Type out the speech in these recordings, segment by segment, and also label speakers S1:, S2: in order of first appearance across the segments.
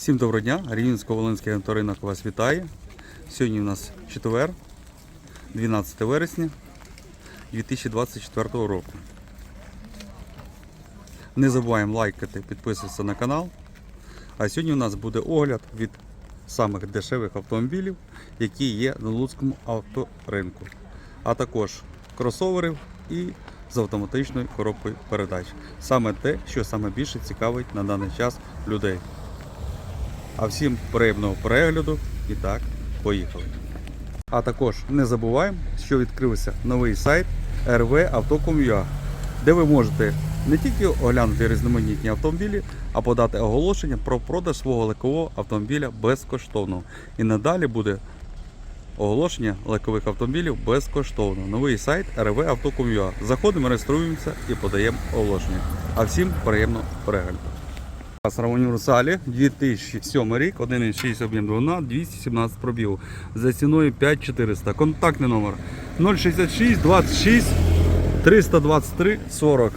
S1: Всім доброго дня, Рівненсько-Волинський авторинок вас вітає. Сьогодні у нас четвер, 12 вересня 2024 року. Не забуваємо лайкати, підписуватися на канал. А сьогодні у нас буде огляд від самих дешевих автомобілів, які є на Луцькому авторинку. А також кросоверів і з автоматичною коробкою передач. Саме те, що саме більше цікавить на даний час людей. А всім приємного перегляду і так, поїхали. А також не забуваємо, що відкрився новий сайт rvauto.com.ua, де ви можете не тільки оглянути різноманітні автомобілі, а подати оголошення про продаж свого легкового автомобіля безкоштовно. І надалі буде оголошення легкових автомобілів безкоштовно. Новий сайт rvauto.com.ua. Заходимо, реєструємося і подаємо оголошення. А всім приємного перегляду. Універсалі 2007 рік, 1,6 об'єм двигуна, 217 пробігу. За ціною 5400. Контактний номер 066 26 323 40.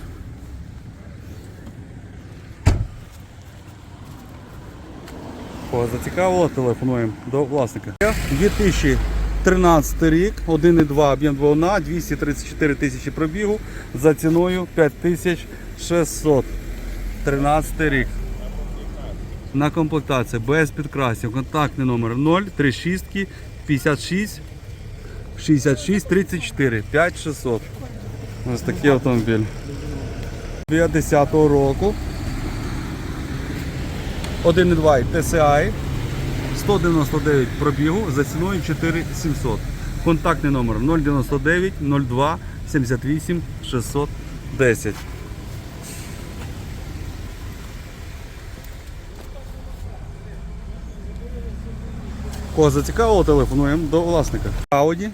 S1: Кого зацікавило, телефонуємо до власника. 2013 рік, 1,2 об'єм двигуна, 234 тисячі пробігу за ціною 5600. 13 рік. На комплектації без підкрасів. Контактний номер 036 56 66 34 5600. Ось такий автомобіль. 50 року. 1,2 TSI. 199 пробігу за ціною 4700. Контактний номер 099 02 78 610. Кого зацікавило, телефонуємо до власника. Audi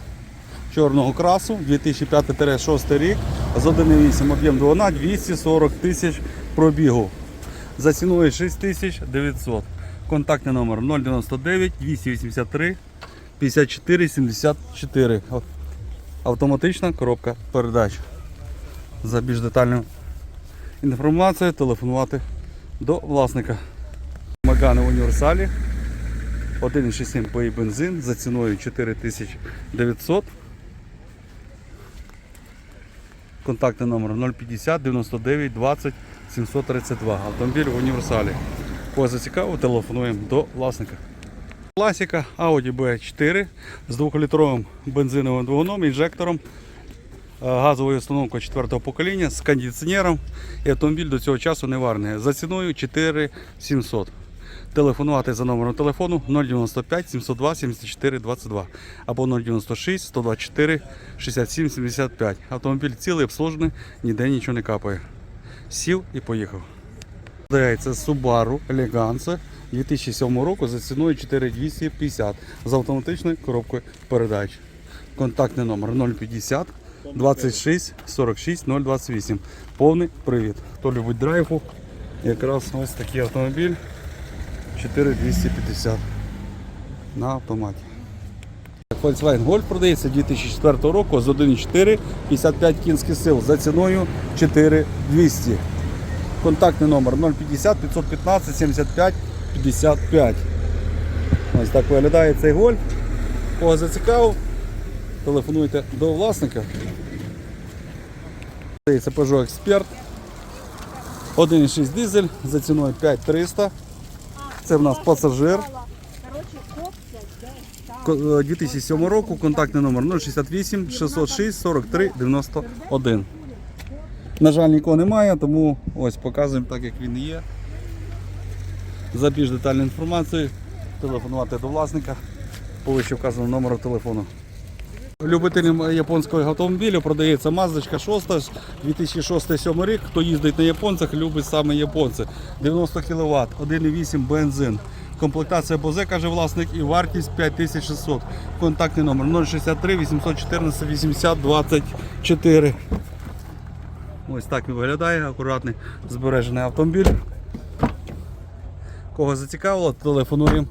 S1: чорного красу 2005-6 рік з 1,8 об'єм двигуна 240 тисяч пробігу. За ціною 6900. Контактний номер 099 283 54 74. Автоматична коробка передач. За більш детальною інформацією телефонувати до власника. Магани в універсалі. 1,6 пої бензин за ціною 4900. Контактний номер 050 99 20 732. Автомобіль в універсалі. Кого зацікавив, телефонуємо до власника. Класика Audi B4 з 2-літровим бензиновим двигуном, інжектором, е, газовою установкою 4 покоління з кондиціонером. І автомобіль до цього часу не варний. За ціною 4700. Телефонувати за номером телефону 095 702 74 22 або 096 124 67 75. Автомобіль цілий обслужений, ніде нічого не капає. Сів і поїхав. Продається Subaru Elegance 2007 року за ціною 4250 з автоматичною коробкою передач. Контактний номер 050 26 46 028. Повний привід. Хто любить драйву, якраз ось такий автомобіль. 4250 на автоматі. Volkswagen Golf продається 2004 року з 1,4 55 кінських сил за ціною 4200. Контактний номер 050 515 75 55. Ось так виглядає цей гольф. Кого зацікавив, телефонуйте до власника. Продається Peugeot Expert. 1,6 дизель за ціною 5300. Це в нас пасажир. Ко- е, 2007 року, контактний номер 068 606 43 91. На жаль, нікого немає, тому ось показуємо так, як він є. За більш детальну інформацію телефонувати до власника по вище вказаному номеру телефону. Любителям японського автомобілю продається Маздочка 6 2006-2007 рік. Хто їздить на японцях, любить саме японці. 90 кВт, 1,8 бензин. Комплектація Бозе, каже власник, і вартість 5600. Контактний номер 063 814 80 24. Ось так він виглядає, акуратний збережений автомобіль. Кого зацікавило, телефонуємо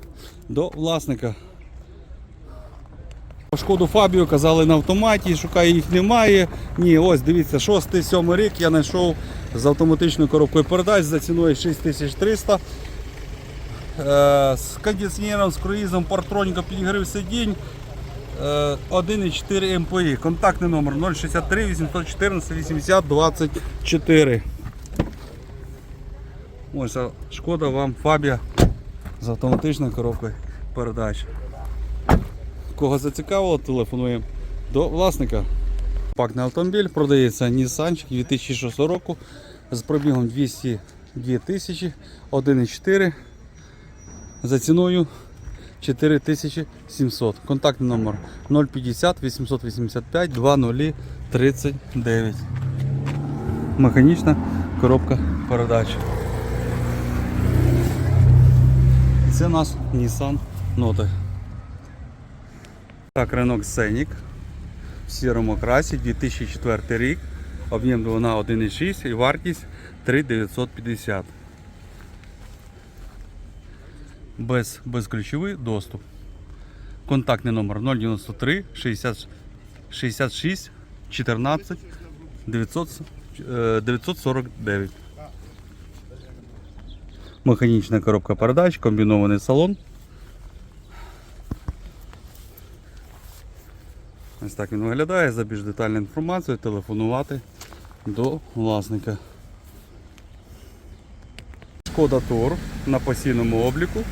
S1: до власника. Шкоду Фабію казали на автоматі, шукає їх немає. Ні, ось дивіться, 6-7 рік я знайшов з автоматичною коробкою передач за ціною 6300. е, з кондиціонером, з круїзом, партроніка, підігрів сидінь. е, 1,4 МПІ. Контактний номер 063 814 80 24. Ось шкода вам Фабія з автоматичною коробкою передач. Кого зацікавило, телефонуємо до власника. Пакний автомобіль продається Nissan 2006 року з пробігом 202 тисячі 1,4 за ціною 4700. Контактний номер 050 885 2039. Механічна коробка передач. Це у нас Nissan Note. Так, Renault Scenic в сірому красі 2004 рік. Об'єм двигуна 1,6 і вартість 3950. Без, безключовий доступ. Контактний номер 093 60, 66 14 900, е, 949. Механічна коробка передач, комбінований салон. Ось так він виглядає. За більш детальну інформацію телефонувати до власника. Шкода Тур на постійному обліку.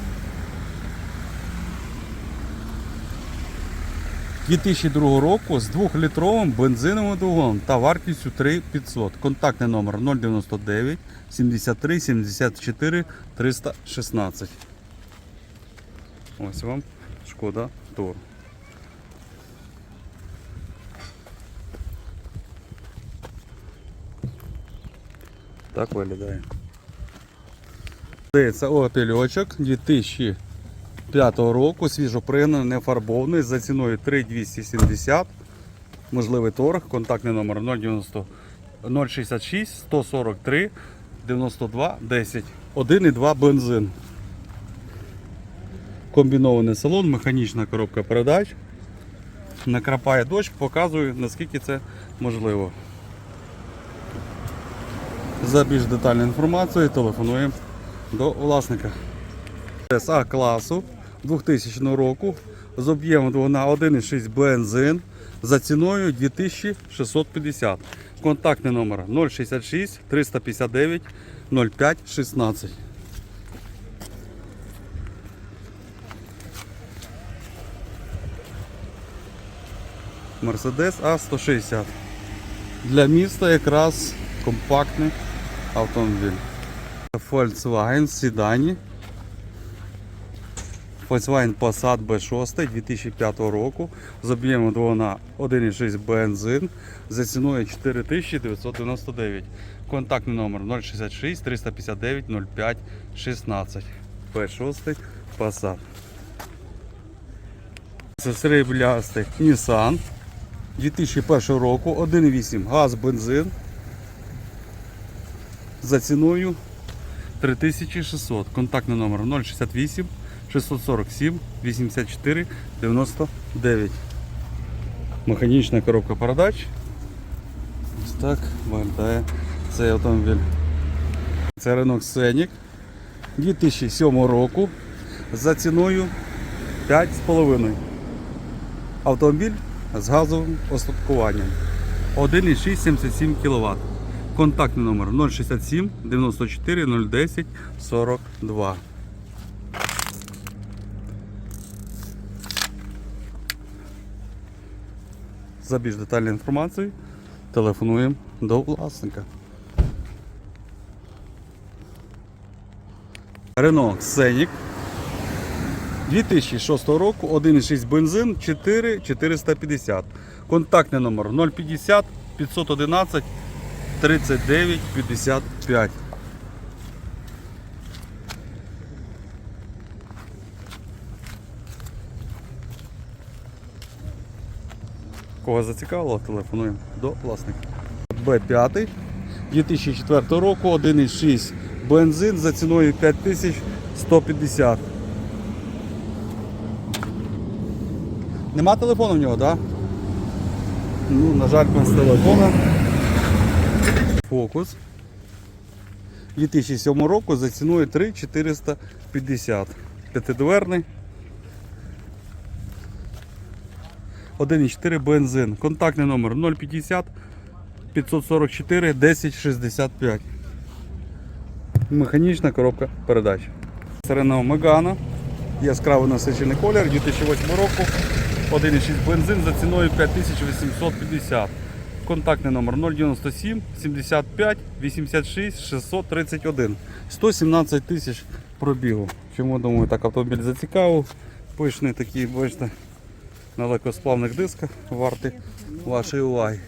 S1: 2002 року з 2-літровим бензиновим двигуном та вартістю 3500. Контактний номер 099 73 74 316. Ось вам шкода Тур. Так виглядає. Це опільочок 2005 року, свіжопригнаний, не фарбований, за ціною 3270. Можливий торг, контактний номер 090 066 143 92 10. 1,2 бензин. Комбінований салон, механічна коробка передач. Накрапає дощ, показую наскільки це можливо. За більш детальну інформацію телефонуємо до власника. СА класу 2000 року з об'ємом двигуна 1,6 бензин за ціною 2650. Контактний номер 066 359 05 16. Мерседес А160. Для міста якраз компактний автомобіль. Volkswagen седані. Volkswagen Passat B6 2005 року з об'ємом двигуна 1,6 бензин за ціною 4999. Контактний номер 066 359 05 16. B6 Passat. Це сріблястий Nissan 2001 року 1,8 газ бензин за ціною 3600. Контактний номер 068 647 84 99. Механічна коробка передач. Ось так виглядає цей автомобіль. Це Renault Scenic 2007 року за ціною 5,5. Автомобіль з газовим остаткуванням 1,677 кВт. Контактний номер 067 94 010 42. За більш детальною інформацією телефонуємо до власника. Renault Scenic 2006 року 1,6 бензин 4450. Контактний номер 050 511 39 55. Кого зацікавило, телефонуємо до власника. Б5 2004 року 1,6 бензин за ціною 5150. Нема телефону в нього, так? Да? Ну, на жаль, без телефона. Фокус 2007 року за ціною 3450. П'ятидверний. 1,4 бензин. Контактний номер 050 544 1065. Механічна коробка передач. Сирена Мегана. Яскравий насичений колір 2008 року. 1,6 бензин за ціною 5850. Контактний номер 097 75 86 631. 117 тисяч пробігу. Чому думаю, так автомобіль зацікавив. Пишний такий, бачите, на легкосплавних дисках вартий вашої уваги.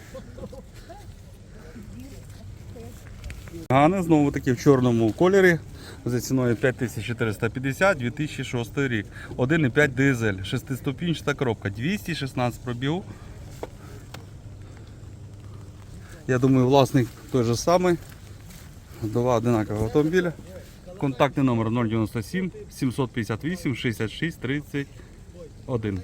S1: Гане знову таки в чорному кольорі за ціною 5450 2006 рік. 1,5 дизель, 6-ступінчата коробка, 216 пробігу. Я думаю, власник той же самий. Два одинакових автомобіля. Контактний номер 097 758 66 31.